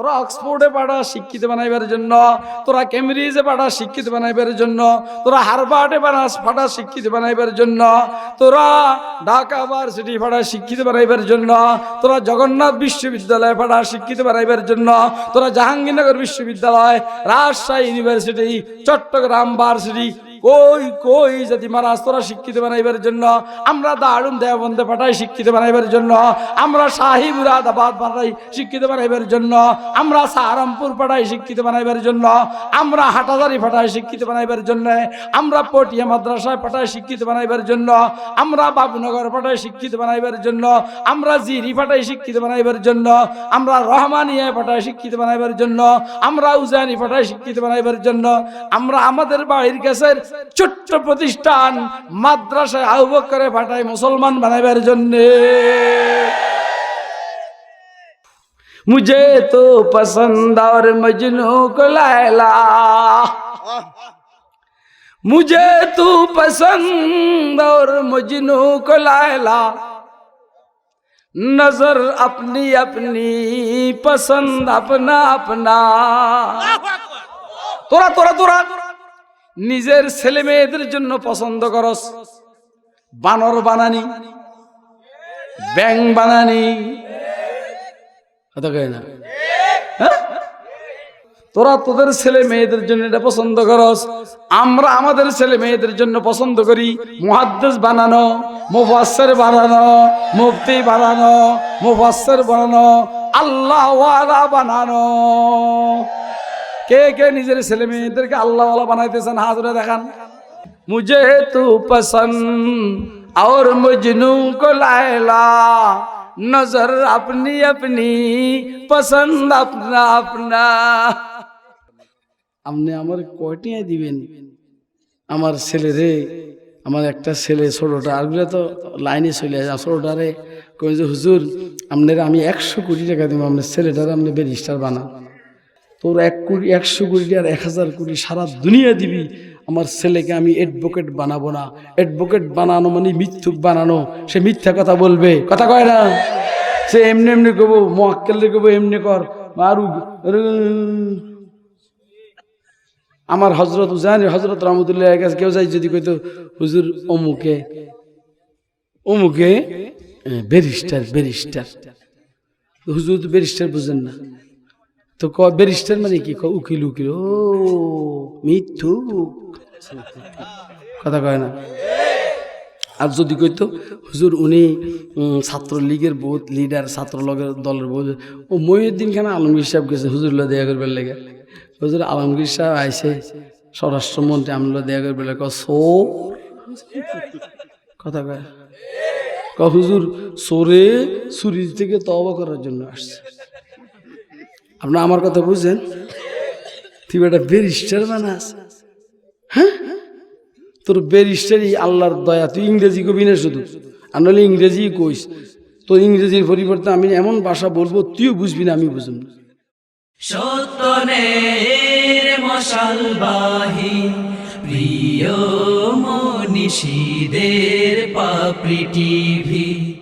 তোরা অক্সফোর্ডে পাঠা শিক্ষিত বানাইবার জন্য, তোরা কেমব্রিজে পাঠা শিক্ষিত বানাইবার জন্য, তোরা হারবার্ডে পাঠা পাঠা শিক্ষিত বানাইবার জন্য, তোরা ঢাকা ইউনিভার্সিটি পাঠা শিক্ষিত বানাইবার জন্য, তোরা জগন্নাথ বিশ্ববিদ্যালয় পাঠা শিক্ষিত বানাইবার জন্য, তোরা জাহাঙ্গীরনগর বিশ্ববিদ্যালয়, রাজশাহী ইউনিভার্সিটি, চট্টগ্রাম ভার্সিটি কই কই যদি মারাজ তোরা শিক্ষিত বানাইবার জন্য আমরা দারুণ দেওবন্দে পাঠাই শিক্ষিত বানাইবার জন্য আমরা শাহি মুরাদাবাদ পাঠাই শিক্ষিত বানাইবার জন্য আমরা সাহারামপুর পাঠাই শিক্ষিত বানাইবার জন্য আমরা হাটাজারি পাঠাই শিক্ষিত বানাইবার জন্য আমরা পটিয়া মাদ্রাসায় পাঠাই শিক্ষিত বানাইবার জন্য আমরা বাবুনগর পাঠাই শিক্ষিত বানাইবার জন্য আমরা জিরি পাঠাই শিক্ষিত বানাইবার জন্য আমরা রহমানিয়া পাঠাই শিক্ষিত বানাইবার জন্য আমরা উজানি পাঠাই শিক্ষিত বানাইবার জন্য আমরা আমাদের বাড়ির কাছের ছোট্ট প্রতিষ্ঠান মাদ্রাসায় আহ্বক করে পাঠাই মুসলমান বানাইবার জন্য मुझे तो पसंद और मजनू को लैला मुझे तू पसंद और मजनू को लैला नजर अपनी अपनी पसंद अपना अपना তোরা তোরা তোরা নিজের ছেলে মেয়েদের জন্য পছন্দ করস। বানর বানানি ব্যাং বানানি। না? হ্যাঁ? তোরা তোদের ছেলে মেয়েদের জন্য এটা পছন্দ করস। আমরা আমাদের ছেলে মেয়েদের জন্য পছন্দ করি মুহাদ্দিস বানানো, মুফাসসির বানানো, মুফতি বানানো, মুফাসসির বানানো আল্লাহ বানানো। কে কে নিজের ছেলে মেয়েদেরকে আল্লাহওয়ালা বানাইতেছেন? হাজরে দেখান। মুজে তু পসন্দ আর মজনু কো লায়লা। নজর আপনি আপনি, পছন্দ আপনা আপনা। আপনি আমার কয়টিয়া দিবেন? আমার ছেলে রে, আমার একটা ছেলে ছোটোটা আরবিরা তো লাইনে চলে আসে ছোটোটারে কই যে, হুজুর, আপনার আমি একশো কোটি টাকা দিব, আপনার ছেলেটারে আপনি বেরিস্টার বানান। তোর এক কোটি, একশো কোটি আর এক হাজার কোটি সারা দুনিয়া দিবি। আমার ছেলেকে আমি অ্যাডভোকেট বানাবো না। অ্যাডভোকেট বানানো মানে মিথ্যুক বানানো। সে মিথ্যা কথা বলবে। কথা কয় না? সে এমনি এমনি কবো মোয়াক্কেল কবো এমনি কর। আরু আমার হজরত জানি হজরত রহমতুল্লাহ কাছে কেউ যাই যদি কইতো, হুজুর, অমুকে অমুকে ব্যারিস্টার ব্যারিস্টার হুজুর তো ব্যারিস্টার বুঝেন না। তো ক ব্যারিস্টার মানে কি? উকিল উকিল। ও মিথ্যু কথা কয় না। আর যদি কইতো, হুজুর উনি ছাত্রলীগের বহুত লিডার ছাত্রলীগের দলের বহুত। ও মহিউদ্দিন খান আলমগীর সাহেব গেছে হুজুরলা দেয়া করবার লেগে। হুজুর আলমগীর সাহেব আইসে স্বরাষ্ট্রমন্ত্রী আমলা দেয়া করবার লেগে। সো? কথা কয়। ক হুজুর, সোরে সুরি থেকে তবা করার জন্য আসছে। আপনার আমার কথা বুঝছেন তুই একটা ব্যারিস্টার বানাস। হ্যাঁ? তোর ব্যারিস্টারই আল্লাহর দয়া। তুই ইংরেজি কবি না শুধু? আর নাহলে ইংরেজি কইস। তোর ইংরেজির পরিবর্তে আমি এমন ভাষা বলব, তুইও বুঝবি না, আমি বুঝব না। সত্যনের মশালবাহী, প্রিয় মনীষীদের পাপড়ি টিভি।